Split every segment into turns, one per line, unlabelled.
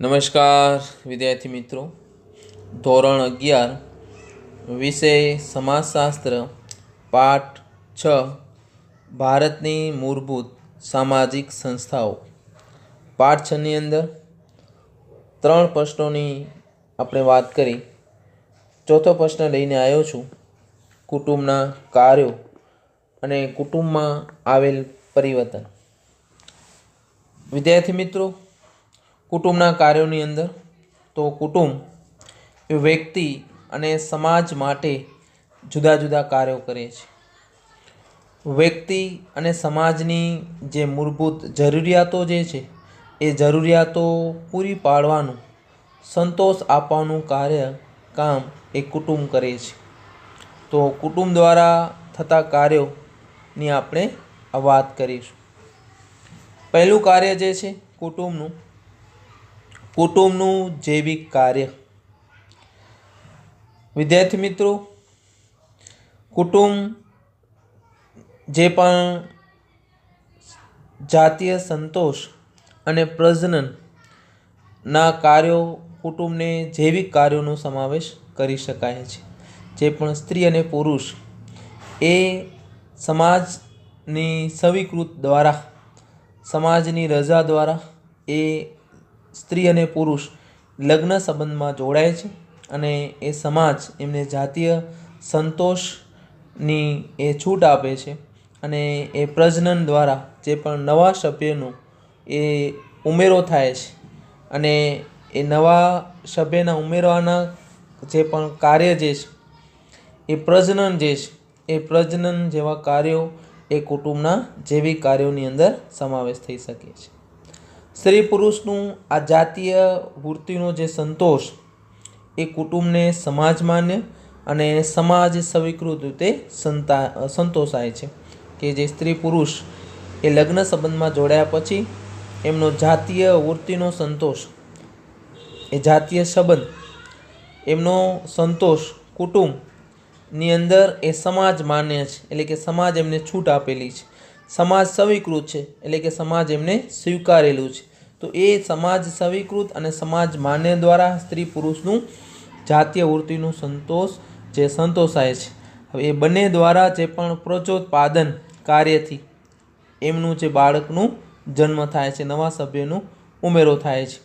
નમસ્કાર, વિદ્યાર્થી મિત્રો. ધોરણ અગિયાર, વિષય સમાજશાસ્ત્ર, પાઠ છ, ભારતની મૂળભૂત સામાજિક સંસ્થાઓ. પાઠ છની અંદર ત્રણ પ્રશ્નોની આપણે વાત કરી. ચોથો પ્રશ્ન લઈને આવ્યો છું. કુટુંબના કાર્યો અને કુટુંબમાં આવેલ પરિવર્તન. વિદ્યાર્થી મિત્રો કુટુંબના કાર્યોની અંદર, તો કુટુંબ એ વ્યક્તિ અને સમાજ માટે જુદા જુદા કાર્યો કરે છે. વ્યક્તિ અને સમાજની જે મૂળભૂત જરૂરિયાતો જે છે, એ જરૂરિયાતો પૂરી પાડવાનું, સંતોષ આપવાનું કાર્ય કામ એ કુટુંબ કરે છે. તો કુટુંબ દ્વારા થતા કાર્યોની આપણે વાત કરીશું. પહેલું કાર્ય જે છે કુટુંબનું કુટુંબનું જૈવિક કાર્ય. વિદ્યાર્થી મિત્રો, કુટુંબ જે પણ જાતીય સંતોષ અને પ્રજનનના કાર્યો કુટુંબને જૈવિક કાર્યોનો સમાવેશ કરી શકાય છે. જે પણ સ્ત્રી અને પુરુષ એ સમાજની સ્વીકૃત દ્વારા, સમાજની રજા દ્વારા એ સ્ત્રી અને પુરુષ લગ્ન સંબંધમાં જોડાય છે અને એ સમાજ એમને જાતીય સંતોષની એ છૂટ આપે છે અને એ પ્રજનન દ્વારા જે પણ નવા સભ્યનો એ ઉમેરો થાય છે અને એ નવા સભ્યના ઉમેરવાના જે પણ કાર્ય જે છે, એ પ્રજનન જે છે, એ પ્રજનન જેવા કાર્યો એ કુટુંબના જૈવિક કાર્યોની અંદર સમાવેશ થઈ શકે છે. સ્ત્રી પુરુષનું આ જાતીય વૃત્તિનો જે સંતોષ એ કુટુંબને સમાજ માન્ય અને સમાજ સ્વીકૃત રીતે સંતા, સંતોષાય છે કે જે સ્ત્રી પુરુષ એ લગ્ન સંબંધમાં જોડાયા પછી એમનો જાતીય વૃત્તિનો સંતોષ, એ જાતીય સંબંધ, એમનો સંતોષ કુટુંબની અંદર એ સમાજ માન્ય છે, એટલે કે સમાજ એમને છૂટ આપેલી છે. સમાજ સ્વીકૃત છે, એટલે કે સમાજ એમને સ્વીકારેલું છે. તો એ સમાજ સ્વીકૃત અને સમાજ માન્ય દ્વારા સ્ત્રી પુરુષનું જાતીય વૃત્તિનું સંતોષ જે સંતોષાય છે. હવે એ બંને દ્વારા જે પણ પ્રચોત્પાદન કાર્યથી એમનું જે બાળકનું જન્મ થાય છે, નવા સભ્યનું ઉમેરો થાય છે.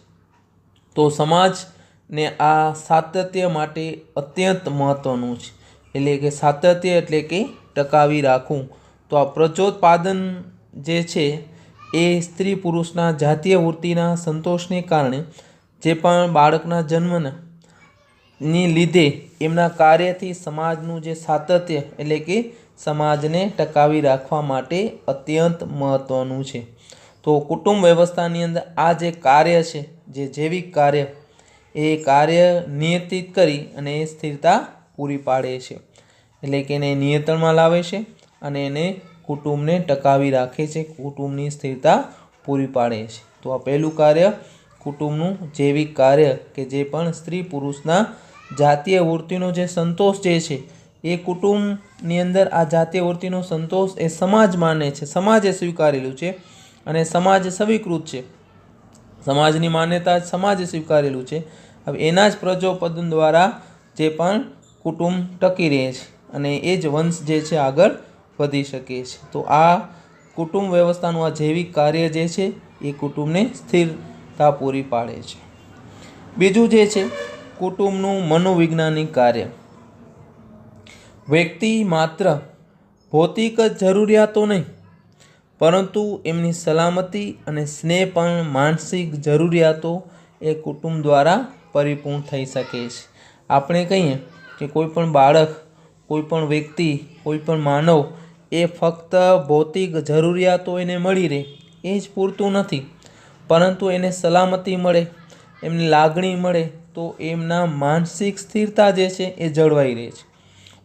તો સમાજને આ સાતત્ય માટે અત્યંત મહત્ત્વનું છે. એટલે કે સાતત્ય એટલે કે ટકાવી રાખવું. તો આ પ્રચોત્પાદન જે છે એ સ્ત્રી પુરુષના જાતીય વૃત્તિના સંતોષને કારણે જે પણ બાળકના જન્મના ની લીધે એમના કાર્યથી સમાજનું જે સાતત્ય એટલે કે સમાજને ટકાવી રાખવા માટે અત્યંત મહત્ત્વનું છે. તો કુટુંબ વ્યવસ્થાની અંદર આ જે કાર્ય છે, જે જૈવિક કાર્ય, એ કાર્ય નિયંત્રિત કરી અને એ સ્થિરતા પૂરી પાડે છે. એટલે કે એને નિયંત્રણમાં લાવે છે અને એને કુટુંબને ટકાવી રાખે છે, કુટુંબની સ્થિરતા પૂરી પાડે છે. તો આ પહેલું કાર્ય કુટુંબનું જૈવિક કાર્ય કે જે પણ સ્ત્રી પુરુષના જાતીય વૃત્તિનો જે સંતોષ જે છે, એ કુટુંબની અંદર આ જાતીય વૃત્તિનો સંતોષ એ સમાજ માને છે, સમાજે સ્વીકારેલું છે અને સમાજ સ્વીકૃત છે. સમાજની માન્યતા સમાજે સ્વીકારેલું છે. હવે એના જ પ્રજોપદન દ્વારા જે પણ કુટુંબ ટકી રહે છે અને એ જ વંશ જે છે આગળ વધી શકે છે. તો આ કુટુંબ વ્યવસ્થાનું આ જૈવિક કાર્ય જે છે, એ કુટુંબને સ્થિરતા પૂરી પાડે છે. બીજું જે છે, કુટુંબનું મનોવૈજ્ઞાનિક કાર્ય. વ્યક્તિ માત્ર ભૌતિક જરૂરિયાતો નહીં, પરંતુ એમની સલામતી અને સ્નેહ પણ માનસિક જરૂરિયાતો એ કુટુંબ દ્વારા પરિપૂર્ણ થઈ શકે છે. આપણે કહીએ કે કોઈ પણ બાળક, કોઈ પણ વ્યક્તિ, કોઈ પણ માનવ એ ફક્ત ભૌતિક જરૂરિયાતો એને મળી રહે, એ જ પૂરતું નથી. પરંતુ એને સલામતી મળે, એમની લાગણી મળે, તો એમના માનસિક સ્થિરતા જે છે એ જળવાઈ રહે છે.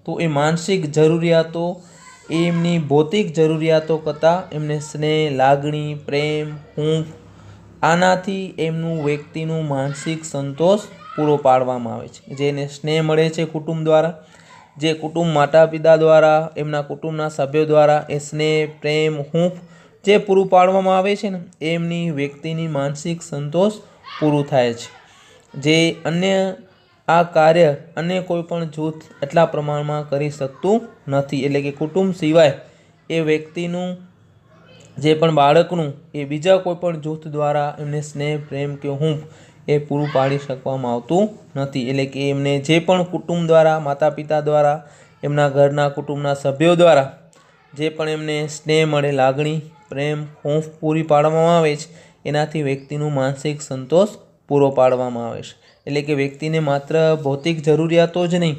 તો એ માનસિક જરૂરિયાતો, એમની ભૌતિક જરૂરિયાતો કરતાં એમને સ્નેહ, લાગણી, પ્રેમ, હૂંફ, આનાથી એમનું વ્યક્તિનું માનસિક સંતોષ પૂરો પાડવામાં આવે છે. જેને સ્નેહ મળે છે કુટુંબ દ્વારા જે કુટુંબ માતા પિતા દ્વારા, એમના કુટુંબના સભ્યો દ્વારા, એ સ્નેહ, પ્રેમ, હૂંફ જે પૂરું પાડવામાં આવે છે ને, એમની વ્યક્તિની માનસિક સંતોષ પૂરું થાય છે. જે અન્ય આ કાર્ય અન્ય કોઈ પણ જૂથ એટલા પ્રમાણમાં કરી શકતું નથી. એટલે કે કુટુંબ સિવાય એ વ્યક્તિનું, જે પણ બાળકનું, એ બીજા કોઈ પણ જૂથ દ્વારા એમને સ્નેહ, પ્રેમ કે હૂંફ એ પૂરું પાડી શકવામાં આવતું નથી. એટલે કે એમને જે પણ કુટુંબ દ્વારા માતા પિતા દ્વારા, એમના ઘરના કુટુંબના સભ્યો દ્વારા જે પણ એમને સ્નેહ મળે, લાગણી, પ્રેમ હૂંફ પૂરી પાડવામાં આવે છે, એનાથી વ્યક્તિનું માનસિક સંતોષ પૂરો પાડવામાં આવે છે. એટલે કે વ્યક્તિને માત્ર ભૌતિક જરૂરિયાતો જ નહીં,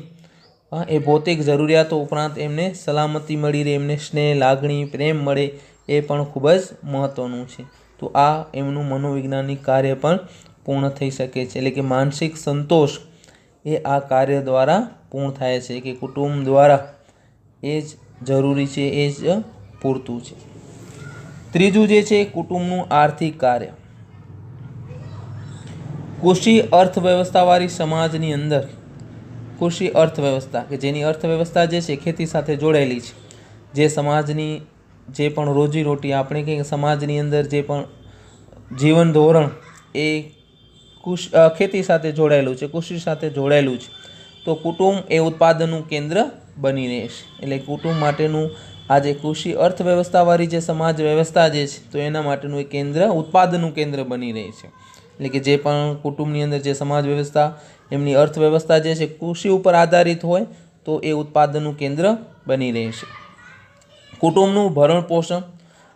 હા, એ ભૌતિક જરૂરિયાતો ઉપરાંત એમને સલામતી મળી રહે, એમને સ્નેહ, લાગણી, પ્રેમ મળે, એ પણ ખૂબ જ મહત્ત્વનું છે. તો આ એમનું મનોવૈજ્ઞાનિક કાર્ય પણ પૂર્ણ થઈ શકે છે. એટલે કે માનસિક સંતોષ એ આ કાર્ય દ્વારા પૂર્ણ થાય છે. કે કુટુંબ દ્વારા એ જ જરૂરી છે, એ જ પૂરતું છે. ત્રીજું જે છે, કુટુંબનું આર્થિક કાર્ય. કૃષિ અર્થવ્યવસ્થાવાળી સમાજની અંદર કૃષિ અર્થવ્યવસ્થા, કે જેની અર્થવ્યવસ્થા જે છે, ખેતી સાથે જોડાયેલી છે. જે સમાજની જે પણ રોજીરોટી, આપણે કંઈક સમાજની અંદર જે પણ જીવન ધોરણ એ કૃષ ખેતી સાથે જોડાયેલું છે, કૃષિ સાથે જોડાયેલું છે. તો કુટુંબ એ ઉત્પાદનનું કેન્દ્ર બની રહેશે એટલે કુટુંબ માટેનું આ જે કૃષિ અર્થવ્યવસ્થાવાળી જે સમાજ વ્યવસ્થા જે છે, તો એના માટેનું એ કેન્દ્ર, ઉત્પાદનનું કેન્દ્ર બની રહે છે. એટલે કે જે પણ કુટુંબની અંદર જે સમાજ વ્યવસ્થા, એમની અર્થવ્યવસ્થા જે છે, કૃષિ ઉપર આધારિત હોય, તો એ ઉત્પાદનનું કેન્દ્ર બની રહેશે કુટુંબનું ભરણ પોષણ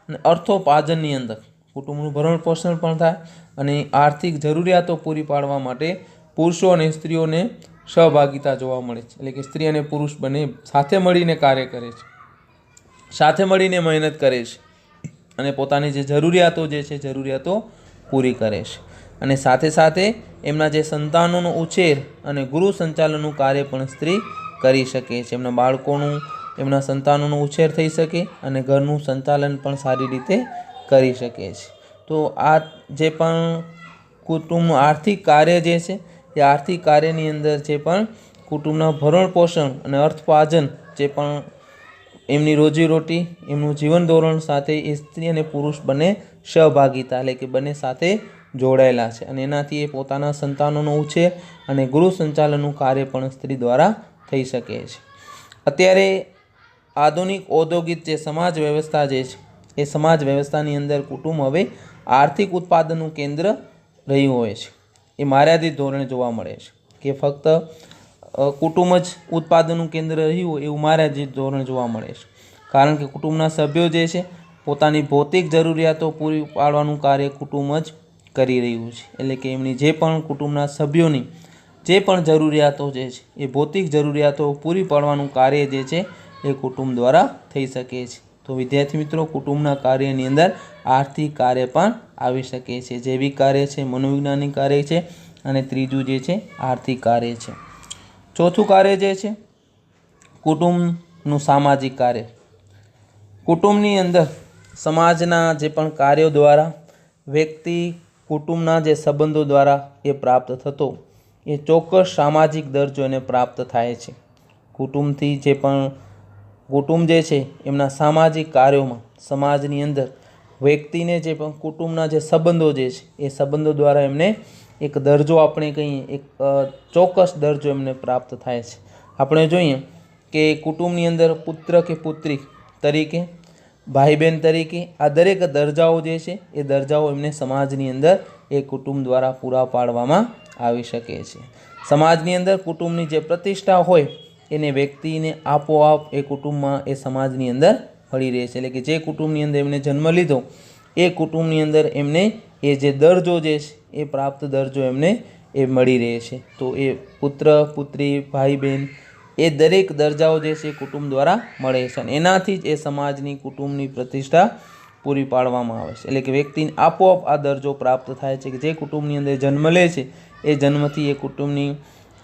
અને અર્થોપાર્જનની અંદર કુટુંબનું ભરણ પોષણ પણ થાય અને આર્થિક જરૂરિયાતો પૂરી પાડવા માટે પુરુષો અને સ્ત્રીઓને સહભાગિતા જોવા મળે છે. એટલે કે સ્ત્રી અને પુરુષ બંને સાથે મળીને કાર્ય કરે છે. સાથે મળીને મહેનત કરે છે અને પોતાની જે જરૂરિયાતો જે છે, જરૂરિયાતો પૂરી કરે છે. અને સાથે સાથે એમના જે સંતાનોનો ઉછેર અને ગુરુ સંચાલનનું કાર્ય પણ સ્ત્રી કરી શકે છે. એમના બાળકોનું, એમના સંતાનોનો ઉછેર થઈ શકે અને ઘરનું સંચાલન પણ સારી રીતે કરી શકે છે. તો આ જે પણ કુટુંબ આર્થિક કાર્ય જે છે, એ આર્થિક કાર્યની અંદર જે પણ કુટુંબના ભરણ પોષણ અને અર્થપાર્જન જે પણ એમની રોજીરોટી, એમનું જીવન ધોરણ સાથે એ સ્ત્રી અને પુરુષ બંને સહભાગિતા એટલે કે બંને સાથે જોડાયેલા છે. અને એનાથી એ પોતાના સંતાનોનો ઉછેર અને ગૃહ સંચાલનનું કાર્ય પણ સ્ત્રી દ્વારા થઈ શકે છે. અત્યારે આધુનિક ઔદ્યોગિક જે સમાજ વ્યવસ્થા જે છે એ સમાજ વ્યવસ્થાની અંદર કુટુંબ હવે આર્થિક ઉત્પાદનનું કેન્દ્ર રહ્યું હોય છે. એ માર્યાદિત ધોરણે જોવા મળે છે કે ફક્ત કુટુંબ જ ઉત્પાદનનું કેન્દ્ર રહ્યું હોય એવું મર્યાદિત ધોરણે જોવા મળે છે. કારણ કે કુટુંબના સભ્યો જે છે, પોતાની ભૌતિક જરૂરિયાતો પૂરી પાડવાનું કાર્ય કુટુંબ જ કરી રહ્યું છે. એટલે કે એમની જે પણ કુટુંબના સભ્યોની જે પણ જરૂરિયાતો જે છે, એ ભૌતિક જરૂરિયાતો પૂરી પાડવાનું કાર્ય જે છે, એ કુટુંબ દ્વારા થઈ શકે છે. તો વિદ્યાર્થી મિત્રો, કુટુંબના કાર્યની અંદર આર્થિક કાર્ય પણ આવી શકે છે. જૈવિક કાર્ય છે મનોવૈજ્ઞાનિક કાર્ય છે અને ત્રીજું જે છે, આર્થિક કાર્ય છે. ચોથું કાર્ય જે છે, કુટુંબનું સામાજિક કાર્ય. કુટુંબની અંદર સમાજના જે પણ કાર્યો દ્વારા, વ્યક્તિ કુટુંબના જે સંબંધો દ્વારા એ પ્રાપ્ત થતો, એ ચોક્કસ સામાજિક દરજ્જો એને પ્રાપ્ત થાય છે. કુટુંબથી જે પણ કુટુંબ જે છે, એમના સામાજિક કાર્યોમાં, સમાજની અંદર વ્યક્તિને જે પણ કુટુંબના જે સંબંધો જે છે, એ સંબંધો દ્વારા એમને એક દરજ્જો આપણે કહીએ, એક ચોક્કસ દરજ્જો એમને પ્રાપ્ત થાય છે. આપણે જોઈએ કે કુટુંબની અંદર પુત્ર કે પુત્રી તરીકે ભાઈ બહેન તરીકે આ દરેક દરજાઓ જે છે, એ દરજાઓ એમને સમાજની અંદર એ કુટુંબ દ્વારા પૂરા પાડવામાં આવી શકે છે. સમાજની અંદર કુટુંબની જે પ્રતિષ્ઠા હોય એને વ્યક્તિને આપોઆપ એ કુટુંબમાં, એ સમાજની અંદર મળી રહે છે. એટલે કે જે કુટુંબની અંદર એમને જન્મ લીધો, એ કુટુંબની અંદર એમને એ જે દરજ્જો જે છે, એ પ્રાપ્ત દરજ્જો એમને એ મળી રહે છે. તો એ પુત્ર, પુત્રી, ભાઈ બહેન એ દરેક દરજાઓ જે છે એ કુટુંબ દ્વારા મળે છે અને એનાથી જ એ સમાજની કુટુંબની પ્રતિષ્ઠા પૂરી પાડવામાં આવે છે. એટલે કે વ્યક્તિને આપોઆપ આ દરજ્જો પ્રાપ્ત થાય છે કે જે કુટુંબની અંદર જન્મ લે છે, એ જન્મથી એ કુટુંબની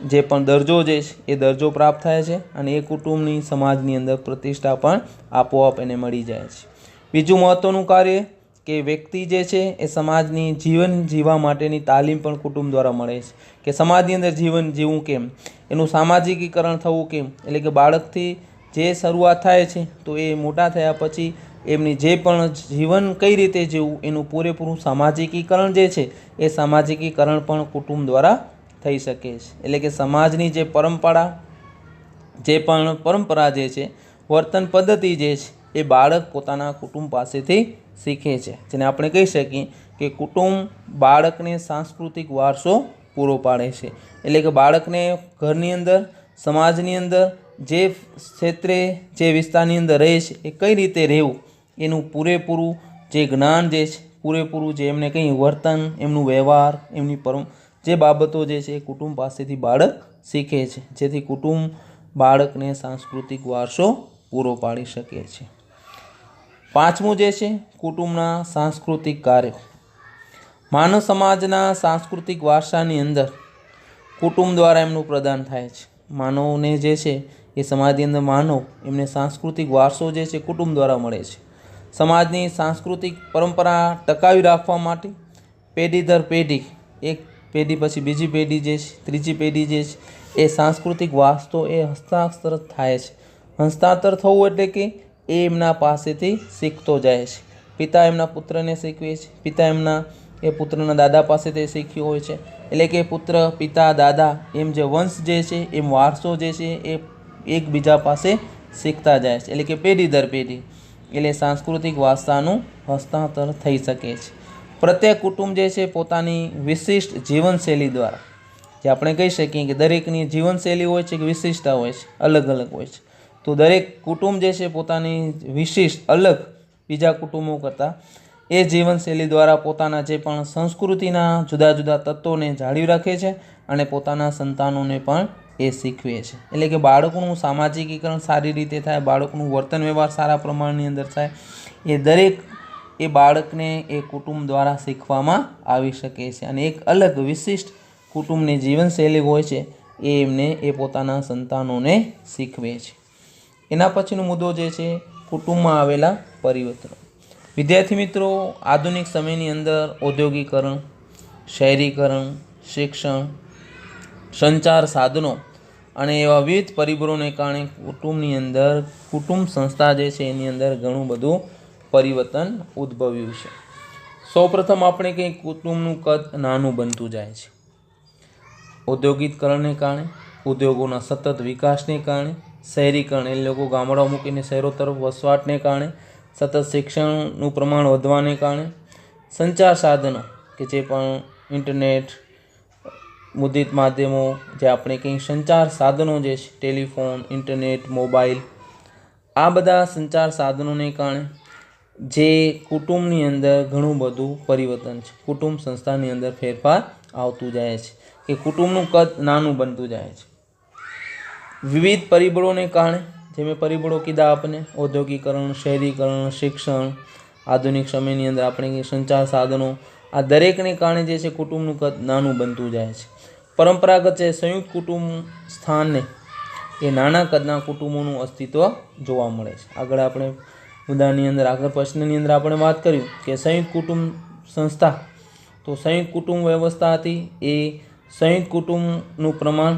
જે પણ દરજ્જો જે છે, એ દરજ્જો પ્રાપ્ત થાય છે અને એ કુટુંબની સમાજની અંદર પ્રતિષ્ઠા પણ આપોઆપ એને મળી જાય છે. બીજું મહત્ત્વનું કાર્ય કે વ્યક્તિ જે છે, એ સમાજની જીવન જીવવા માટેની તાલીમ પણ કુટુંબ દ્વારા મળે છે. કે સમાજની અંદર જીવન જીવવું કેમ? એનું સામાજિકીકરણ થવું કેમ? એટલે કે બાળકથી જે શરૂઆત થાય છે, તો એ મોટા થયા પછી એમની જે પણ જીવન કઈ રીતે જીવવું, એનું પૂરેપૂરું સામાજિકીકરણ જે છે, એ સામાજિકીકરણ પણ કુટુંબ દ્વારા થઈ શકે છે. એટલે કે સમાજની જે પરંપરા, જે પણ પરંપરા જે છે, વર્તન પદ્ધતિ જે છે, એ બાળક પોતાના કુટુંબ પાસેથી શીખે છે. જેને આપણે કહી શકીએ કે કુટુંબ બાળકને સાંસ્કૃતિક વારસો પૂરો પાડે છે. એટલે કે બાળકને ઘરની અંદર, સમાજની અંદર જે ક્ષેત્રે, જે વિસ્તારની અંદર રહે છે, એ કઈ રીતે રહેવું, એનું પૂરેપૂરું જે જ્ઞાન જે છે, પૂરેપૂરું જે એમને કંઈ વર્તન, એમનું વ્યવહાર, એમની પરમ જે બાબતો જે છે કુટુંબ પાસેથી બાળક શીખે છે, જેથી કુટુંબ બાળકને સાંસ્કૃતિક વારસો પૂરો પાડી શકે છે. પાંચમું જે છે, કુટુંબના સાંસ્કૃતિક કાર્યો. માનવ સમાજના સાંસ્કૃતિક વારસાની અંદર કુટુંબ દ્વારા એમનું પ્રદાન થાય છે. માનવને જે છે એ સમાજની અંદર માનવ એમને સાંસ્કૃતિક વારસો જે છે કુટુંબ દ્વારા મળે છે. સમાજની સાંસ્કૃતિક પરંપરા ટકાવી રાખવા માટે પેઢી દર પેઢી એક પેઢી પછી બીજી પેઢી જે છે, ત્રીજી પેઢી જે છે, એ સાંસ્કૃતિક વારસો એ હસ્તાક્ષર થાય છે. હસ્તાંતર થવું એટલે કે એ એમના પાસેથી શીખતો જાય છે. પિતા એમના પુત્રને શીખવે છે. પિતા એમના, એ પુત્રના દાદા પાસેથી શીખ્યું હોય છે. એટલે કે પુત્ર, પિતા, દાદા એમ જે વંશ જે છે, એમ વારસો જે છે, એ એકબીજા પાસે શીખતા જાય છે. એટલે કે પેઢી દર પેઢી. એટલે સાંસ્કૃતિક વારસાનું હસ્તાંતર થઈ શકે છે. પ્રત્યેક કુટુંબ જે છે પોતાની વિશિષ્ટ જીવનશૈલી દ્વારા, જે આપણે કહી શકીએ કે દરેકની જીવનશૈલી હોય છે કે વિશિષ્ટતા હોય છે, અલગ અલગ હોય છે. તો દરેક કુટુંબ જે છે પોતાની વિશિષ્ટ, અલગ બીજા કુટુંબો કરતાં એ જીવનશૈલી દ્વારા પોતાના જે પણ સંસ્કૃતિના જુદા જુદા તત્વોને જાળવી રાખે છે અને પોતાના સંતાનોને પણ એ શીખવે છે. એટલે કે બાળકોનું સામાજિકીકરણ સારી રીતે થાય, બાળકનું વર્તન વ્યવહાર સારા પ્રમાણની અંદર થાય, એ દરેક એ બાળકને એ કુટુંબ દ્વારા શીખવામાં આવી શકે છે. અને એક અલગ વિશિષ્ટ કુટુંબની જીવનશૈલી હોય છે, એ એમને એ પોતાના સંતાનોને શીખવે છે. એના પછીનો મુદ્દો જે છે, કુટુંબમાં આવેલા પરિવર્તનો. વિદ્યાર્થી મિત્રો, આધુનિક સમયની અંદર ઔદ્યોગિકરણ, શહેરીકરણ, શિક્ષણ, સંચાર સાધનો અને એવા વિવિધ પરિબળોને કારણે કુટુંબની અંદર, કુટુંબ સંસ્થા જે છે, એની અંદર ઘણું બધું પરિવર્તન ઉદ્ભવ્યું છે. સૌપ્રથમ આપણે કંઈ કુટુંબનું કદ નાનું બનતું જાય છે. ઔદ્યોગિકરણને કારણે, ઉદ્યોગોના સતત વિકાસને કારણે, શહેરીકરણ, એ લોકો ગામડાઓ મૂકીને શહેરો તરફ વસવાટને કારણે, સતત શિક્ષણનું પ્રમાણ વધવાને કારણે, સંચાર સાધનો કે જે પણ ઇન્ટરનેટ, મુદ્રિત માધ્યમો, જે આપણે કંઈ સંચાર સાધનો જે છે, ટેલિફોન, ઇન્ટરનેટ, મોબાઈલ, આ બધા સંચાર સાધનોને કારણે જે કુટુંબની અંદર ઘણું બધું પરિવર્તન છે. કુટુંબ સંસ્થાની અંદર ફેરફાર આવતું જાય છે કે કુટુંબનું કદ નાનું બનતું જાય છે. વિવિધ પરિબળોને કારણે, જે મેં પરિબળો કીધા આપણને ઔદ્યોગિકરણ, શહેરીકરણ, શિક્ષણ, આધુનિક સમયની અંદર આપણે સંચાર સાધનો, આ દરેકને કારણે જે છે કુટુંબનું કદ નાનું બનતું જાય છે. પરંપરાગત છે સંયુક્ત કુટુંબ સ્થાનને, એ નાના કદના કુટુંબોનું અસ્તિત્વ જોવા મળે છે. આગળ આપણે મુદ્દાની અંદર આગળ પ્રશ્નની અંદર આપણે વાત કર્યું કે સંયુક્ત કુટુંબ સંસ્થા. તો સંયુક્ત કુટુંબ વ્યવસ્થા હતી. એ સંયુક્ત કુટુંબનું પ્રમાણ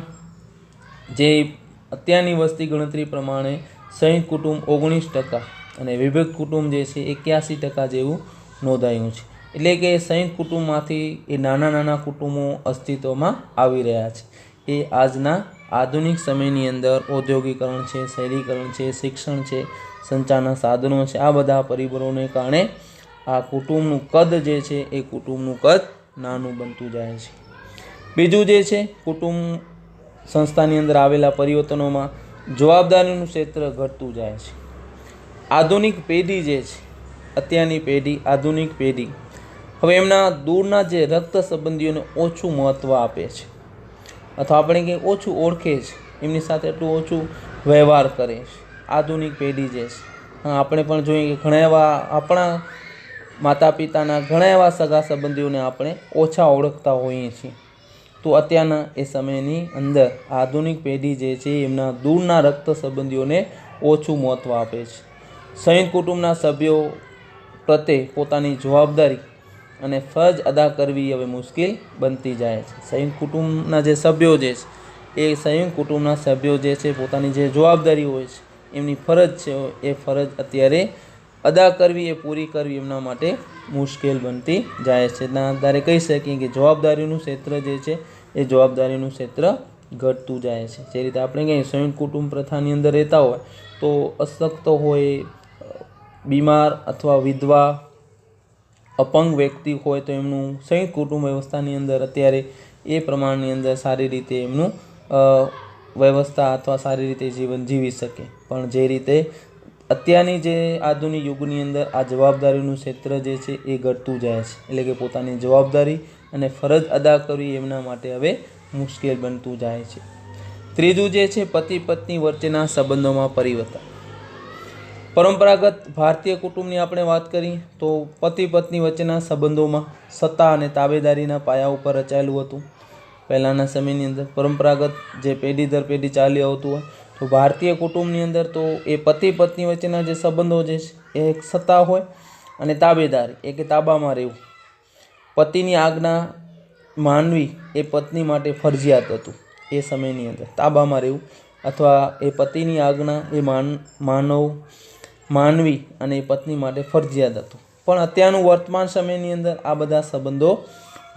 જે અત્યારની વસ્તી ગણતરી પ્રમાણે સંયુક્ત કુટુંબ ઓગણીસ ટકા અને વિભક્ત કુટુંબ જે છે એક્યાસી ટકા જેવું નોંધાયું છે. એટલે કે સંયુક્ત કુટુંબમાંથી એ નાના નાના કુટુંબો અસ્તિત્વમાં આવી રહ્યા છે. એ આજના આધુનિક સમયની અંદર ઔદ્યોગિકરણ છે, શહેરીકરણ છે, શિક્ષણ છે, સંચારના સાધનો છે, આ બધા પરિબળોને કારણે આ કુટુંબનું કદ જે છે એ કુટુંબનું કદ નાનું બનતું જાય છે. બીજું જે છે, કુટુંબ સંસ્થાની અંદર આવેલા પરિવર્તનોમાં જવાબદારીનું ક્ષેત્ર ઘટતું જાય છે. આધુનિક પેઢી જે છે, અત્યારની પેઢી, આધુનિક પેઢી, હવે એમના દૂરના જે રક્ત સંબંધીઓને ઓછું મહત્ત્વ આપે છે. અથવા આપણે કંઈ ઓછું ઓળખે છે એમની સાથે એટલું ઓછું વ્યવહાર કરે છે, આધુનિક પેઢી જે છે. હા, આપણે પણ જોઈએ કે ઘણા એવા આપણા માતા પિતાના ઘણા એવા સગા સંબંધીઓને આપણે ઓછા ઓળખતા હોઈએ છીએ. તો અત્યારના એ સમયની અંદર આધુનિક પેઢી જે છે, એમના દૂરના રક્ત સંબંધીઓને ઓછું મહત્ત્વ આપે છે. સંયુક્ત કુટુંબના સભ્યો પ્રત્યે પોતાની જવાબદારી અને ફરજ અદા કરવી હવે મુશ્કેલ બનતી જાય છે. સંયુક્ત કુટુંબના જે સભ્યો જે છે, એ સંયુક્ત કુટુંબના સભ્યો જે છે, પોતાની જે જવાબદારી હોય છે, એમની ફરજ છે, એ ફરજ અત્યારે અદા કરવી, એ પૂરી કરવી એમના માટે મુશ્કેલ બનતી જાય છે. એના આધારે કહી શકીએ કે જવાબદારીનું ક્ષેત્ર જે છે, એ જવાબદારીનું ક્ષેત્ર ઘટતું જાય છે. જે રીતે આપણે કહીએ, સંયુક્ત કુટુંબ પ્રથાની અંદર રહેતા હોય, તો અશક્ત હોય, બીમાર અથવા વિધવા અપંગ વ્યક્તિ હોય તો એમનું સંયુક્ત કુટુંબ વ્યવસ્થાની અંદર અત્યારે એ પ્રમાણની અંદર સારી રીતે એમનું વ્યવસ્થા અથવા સારી રીતે જીવન જીવી શકે. પણ જે રીતે અત્યારની જે આધુનિક યુગની અંદર આ જવાબદારીનું ક્ષેત્ર જે છે એ ઘટતું જાય છે. એટલે કે પોતાની જવાબદારી અને ફરજ અદા કરવી એમના માટે હવે મુશ્કેલ બનતું જાય છે. ત્રીજું જે છે પતિ પત્ની વચ્ચેના સંબંધોમાં પરિવર્તન. પરંપરાગત ભારતીય કુટુંબની આપણે વાત કરીએ તો પતિ પત્ની વચ્ચેના સંબંધોમાં સત્તા અને તાબેદારીના પાયા ઉપર રચાયેલું હતું. પહેલાંના સમયની અંદર પરંપરાગત જે પેઢી દર પેઢી ચાલી આવતું હોય, તો ભારતીય કુટુંબની અંદર તો એ પતિ પત્ની વચ્ચેના જે સંબંધો જે છે, એ એક સત્તા હોય અને તાબેદારી, એ કે તાબામાં રહેવું. પતિની આજ્ઞા માનવી એ પત્ની માટે ફરજિયાત હતું એ સમયની અંદર. તાબામાં રહેવું અથવા એ પતિની આજ્ઞા એ માન, માનવ માનવી અને એ પત્ની માટે ફરજિયાત હતું. પણ અત્યારનું વર્તમાન સમયની અંદર આ બધા સંબંધો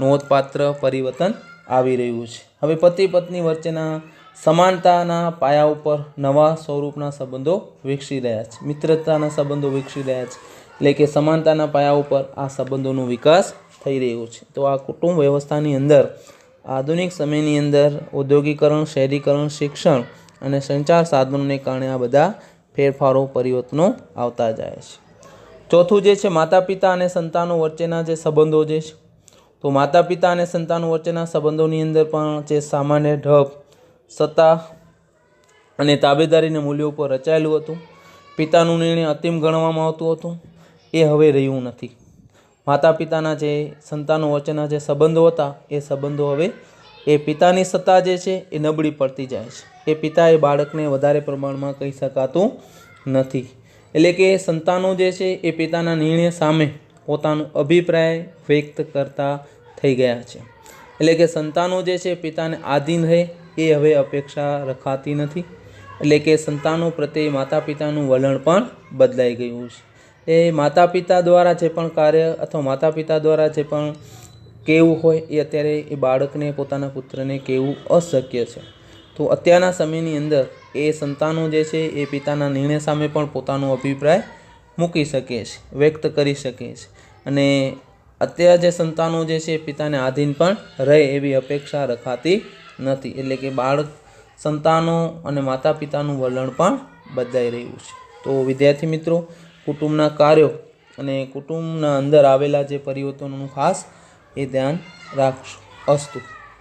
નોંધપાત્ર પરિવર્તન આવી રહ્યું છે. હવે પતિ પત્ની વચ્ચેના સમાનતાના પાયા ઉપર નવા સ્વરૂપના સંબંધો વિકસી રહ્યા છે. મિત્રતાના સંબંધો વિકસી રહ્યા છે. એટલે કે સમાનતાના પાયા ઉપર આ સંબંધોનો વિકાસ થઈ રહ્યો છે. તો આ કુટુંબ વ્યવસ્થાની અંદર આધુનિક સમયની અંદર ઔદ્યોગિકરણ, શહેરીકરણ, શિક્ષણ અને સંચાર સાધનોને કારણે આ બધા ફેરફારો, પરિવર્તનો આવતા જાય છે. ચોથું જે છે માતા પિતા અને સંતાનો વચ્ચેના જે સંબંધો જે છે, તો માતા પિતા અને સંતાનો વચ્ચેના સંબંધોની અંદર પણ જે સામાન્ય ઢબ, સત્તા અને તાબેદારીના મૂલ્યો ઉપર રચાયેલું હતું. પિતાનું નિર્ણય અંતિમ ગણવામાં આવતું હતું. એ હવે રહ્યું નથી. માતા પિતાના જે સંતાનો વચ્ચેના જે સંબંધો હતા, એ સંબંધો હવે એ પિતાની સત્તા જે છે એ નબળી પડતી જાય છે. એ પિતા એ બાળકને વધારે પ્રમાણમાં કહી શકાતું નથી. એટલે કે સંતાનો જે છે એ પિતાના નિર્ણય સામે પોતાનો અભિપ્રાય વ્યક્ત કરતા થઈ ગયા છે. એટલે કે સંતાનો જે છે પિતાને આધીન રહે એ હવે અપેક્ષા રખાતી નથી. એટલે કે સંતાનો પ્રત્યે માતા પિતાનું વલણ પણ બદલાઈ ગયું છે. એ માતા પિતા દ્વારા જે પણ કાર્ય અથવા માતા પિતા દ્વારા જે પણ કહેવું હોય એ અત્યારે એ બાળકને, પોતાના પુત્રને કહેવું અશક્ય છે. તો અત્યારના સમયની અંદર એ સંતાનો જે છે એ પિતાના નિર્ણય સામે પણ પોતાનો અભિપ્રાય મૂકી શકે છે, વ્યક્ત કરી શકે છે. અને અત્યારે જે સંતાનો જે છે એ પિતાને આધીન પણ રહે એવી અપેક્ષા રખાતી નથી. એટલે કે બાળક સંતાનો અને માતા પિતાનું વલણ પણ બદલાઈ રહ્યું છે. તો વિદ્યાર્થી મિત્રો, કુટુંબના કાર્યો અને કુટુંબના અંદર આવેલા જે પરિવર્તનોનું ખાસ એ ધ્યાન રાખશું. અસ્તુ.